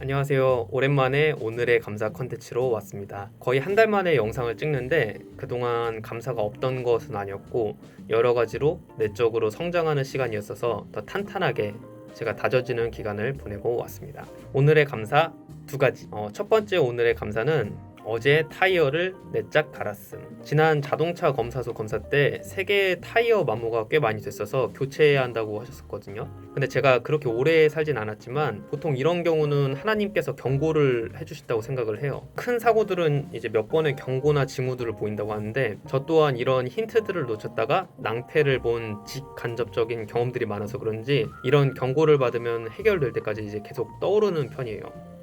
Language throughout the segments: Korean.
안녕하세요. 오랜만에 오늘의 감사 컨텐츠로 왔습니다. 거의 한 달 만에 영상을 찍는데 그동안 감사가 없던 것은 아니었고 여러 가지로 내적으로 성장하는 시간이었어서 더 탄탄하게 제가 다져지는 기간을 보내고 왔습니다. 오늘의 감사 두 가지. 어, 첫 번째 오늘의 감사는 어제 타이어를 내짝 갈았음. 지난 자동차 검사소 검사 때 세 개의 타이어 마모가 꽤 많이 됐어서 교체해야 한다고 하셨었거든요. 근데 제가 그렇게 오래 살진 않았지만 보통 이런 경우는 하나님께서 경고를 해주신다고 생각을 해요. 큰 사고들은 이제 몇 번의 경고나 징후들을 보인다고 하는데 저 또한 이런 힌트들을 놓쳤다가 낭패를 본 직간접적인 경험들이 많아서 그런지 이런 경고를 받으면 해결될 때까지 이제 계속 떠오르는 편이에요.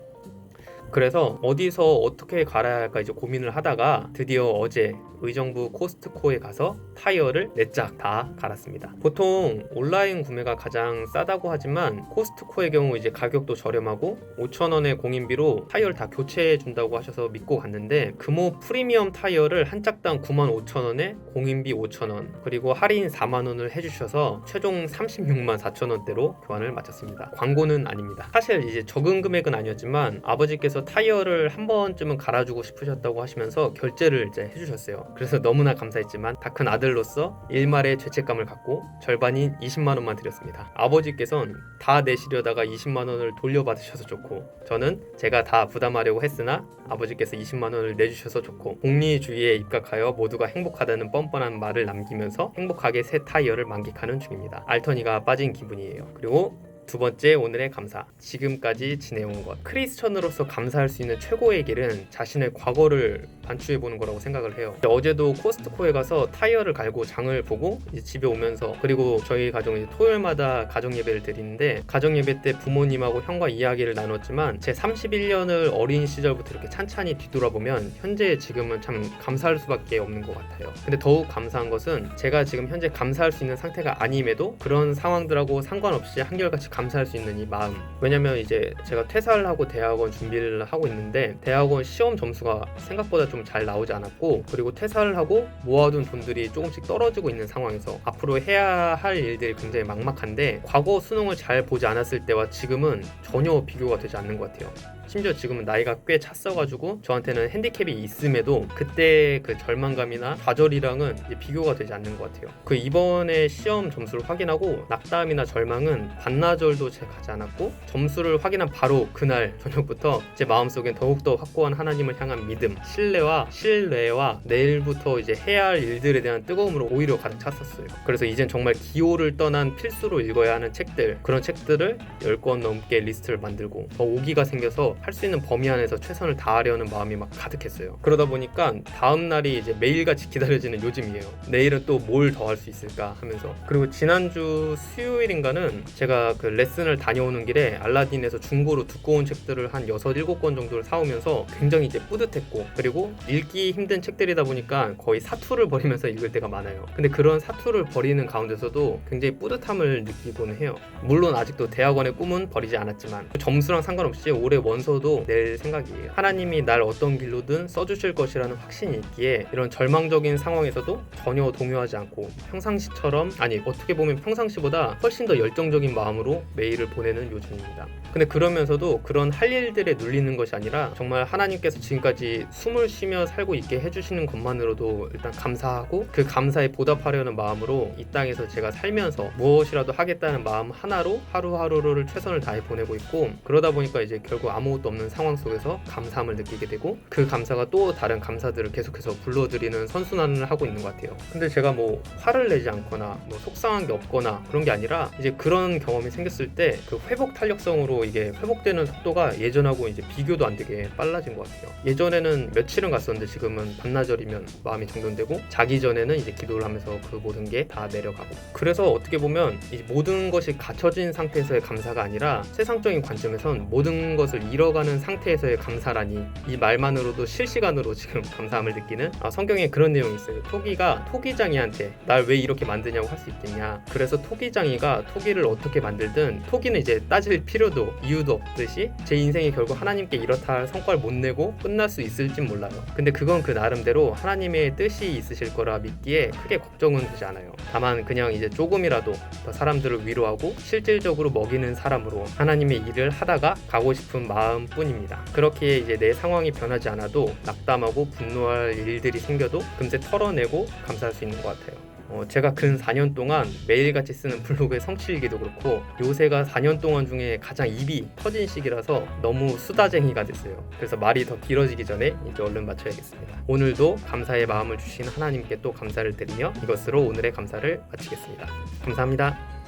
그래서 어디서 어떻게 갈아야 할까 이제 고민을 하다가 드디어 어제 의정부 코스트코에 가서 타이어를 네 짝 다 갈았습니다. 보통 온라인 구매가 가장 싸다고 하지만 코스트코의 경우 이제 가격도 저렴하고 5,000원의 공인비로 타이어를 다 교체해 준다고 하셔서 믿고 갔는데 금호 프리미엄 타이어를 한 짝당 95,000원에 공인비 5,000원 그리고 할인 4만 원을 해주셔서 최종 36만 4천 원대로 교환을 마쳤습니다. 광고는 아닙니다. 사실 이제 적은 금액은 아니었지만 아버지께서 타이어를 한 번쯤은 갈아주고 싶으셨다고 하시면서 결제를 이제 해주셨어요. 그래서 너무나 감사했지만 다 큰 아들로서 일말의 죄책감을 갖고 절반인 20만 원만 드렸습니다. 아버지께서는 다 내시려다가 20만 원을 돌려받으셔서 좋고 저는 제가 다 부담하려고 했으나 아버지께서 20만 원을 내주셔서 좋고 복리주의에 입각하여 모두가 행복하다는 뻔뻔한 말을 남기면서 행복하게 새 타이어를 만끽하는 중입니다. 알터니가 빠진 기분이에요. 그리고 두 번째 오늘의 감사. 지금까지 지내온 것. 크리스천으로서 감사할 수 있는 최고의 길은 자신의 과거를 반추해 보는 거라고 생각을 해요. 어제도 코스트코에 가서 타이어를 갈고 장을 보고 집에 오면서 그리고 저희 가정이 토요일마다 가정 예배를 드리는데 가정 예배 때 부모님하고 형과 이야기를 나눴지만 제 31년을 어린 시절부터 이렇게 찬찬히 뒤돌아보면 현재 지금은 참 감사할 수밖에 없는 것 같아요. 근데 더욱 감사한 것은 제가 지금 현재 감사할 수 있는 상태가 아님에도 그런 상황들하고 상관없이 한결같이 감사할 수 있는 이 마음. 왜냐면 이제 제가 퇴사를 하고 대학원 준비를 하고 있는데 대학원 시험 점수가 생각보다 좀 잘 나오지 않았고 그리고 퇴사를 하고 모아둔 돈들이 조금씩 떨어지고 있는 상황에서 앞으로 해야 할 일들이 굉장히 막막한데 과거 수능을 잘 보지 않았을 때와 지금은 전혀 비교가 되지 않는 것 같아요. 심지어 지금은 나이가 꽤 찼어가지고 저한테는 핸디캡이 있음에도 그때 그 절망감이나 좌절이랑은 비교가 되지 않는 것 같아요. 그 이번에 시험 점수를 확인하고 낙담이나 절망은 반나절도 채 가지 않았고 점수를 확인한 바로 그날 저녁부터 제 마음속엔 더욱더 확고한 하나님을 향한 믿음, 신뢰와 신뢰와 내일부터 이제 해야 할 일들에 대한 뜨거움으로 오히려 가득 찼었어요. 그래서 이젠 정말 기호를 떠난 필수로 읽어야 하는 책들 그런 책들을 10권 넘게 리스트를 만들고 더 오기가 생겨서 할 수 있는 범위 안에서 최선을 다하려는 마음이 막 가득했어요. 그러다 보니까 다음 날이 이제 매일같이 기다려지는 요즘이에요. 내일은 또 뭘 더 할 수 있을까 하면서 그리고 지난주 수요일인가는 제가 그 레슨을 다녀오는 길에 알라딘에서 중고로 두꺼운 책들을 한 6, 7권 정도를 사오면서 굉장히 이제 뿌듯했고 그리고 읽기 힘든 책들이다 보니까 거의 사투를 벌이면서 읽을 때가 많아요. 근데 그런 사투를 벌이는 가운데서도 굉장히 뿌듯함을 느끼고는 해요. 물론 아직도 대학원의 꿈은 버리지 않았지만 점수랑 상관없이 올해 원서 도 낼 생각이에요. 하나님이 날 어떤 길로든 써주실 것이라는 확신이 있기에 이런 절망적인 상황에서도 전혀 동요하지 않고 평상시처럼 아니 어떻게 보면 평상시보다 훨씬 더 열정적인 마음으로 메일을 보내는 요즘입니다. 근데 그러면서도 그런 할 일들에 눌리는 것이 아니라 정말 하나님께서 지금까지 숨을 쉬며 살고 있게 해주시는 것만으로도 일단 감사하고 그 감사에 보답하려는 마음으로 이 땅에서 제가 살면서 무엇이라도 하겠다는 마음 하나로 하루하루를 최선을 다해 보내고 있고 그러다 보니까 이제 결국 아무 것도 없는 상황 속에서 감사함을 느끼게 되고 그 감사가 또 다른 감사들을 계속해서 불러들이는 선순환을 하고 있는 것 같아요. 근데 제가 뭐 화를 내지 않거나 뭐 속상한 게 없거나 그런 게 아니라 이제 그런 경험이 생겼을 때 그 회복 탄력성으로 이게 회복되는 속도가 예전하고 이제 비교도 안 되게 빨라진 것 같아요. 예전에는 며칠은 갔었는데 지금은 반나절이면 마음이 정돈되고 자기 전에는 이제 기도를 하면서 그 모든 게 다 내려가고 그래서 어떻게 보면 이 모든 것이 갖춰진 상태에서의 감사가 아니라 세상적인 관점에선 모든 것을 잃어 가는 상태에서의 감사라니 이 말만으로도 실시간으로 지금 감사함을 느끼는 아, 성경에 그런 내용이 있어요. 토기가 토기장이한테 날 왜 이렇게 만드냐고 할 수 있겠냐. 그래서 토기장이가 토기를 어떻게 만들든 토기는 이제 따질 필요도 이유도 없듯이 제 인생이 결국 하나님께 이렇다 할 성과를 못 내고 끝날 수 있을진 몰라요. 근데 그건 그 나름대로 하나님의 뜻이 있으실 거라 믿기에 크게 걱정은 되지 않아요. 다만 그냥 이제 조금이라도 더 사람들을 위로하고 실질적으로 먹이는 사람으로 하나님의 일을 하다가 가고 싶은 마음 마음뿐입니다. 그렇게 이제 내 상황이 변하지 않아도 낙담하고 분노할 일들이 생겨도 금세 털어내고 감사할 수 있는 것 같아요. 어, 제가 근 4년 동안 매일같이 쓰는 블로그의 성취일기도 그렇고 요새가 4년 동안 중에 가장 입이 터진 시기라서 너무 수다쟁이가 됐어요. 그래서 말이 더 길어지기 전에 이제 얼른 마쳐야겠습니다. 오늘도 감사의 마음을 주신 하나님께 또 감사를 드리며 이것으로 오늘의 감사를 마치겠습니다. 감사합니다.